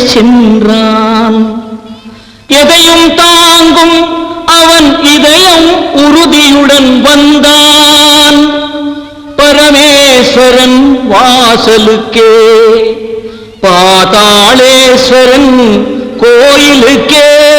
சென்றான்? எதையும் தாங்கும் அவன் இதயம் உறுதியுடன் வந்தான். பரமேஸ்வரன் வாசலுக்கே பாதாளேஸ்வரன் கோயிலுக்கே.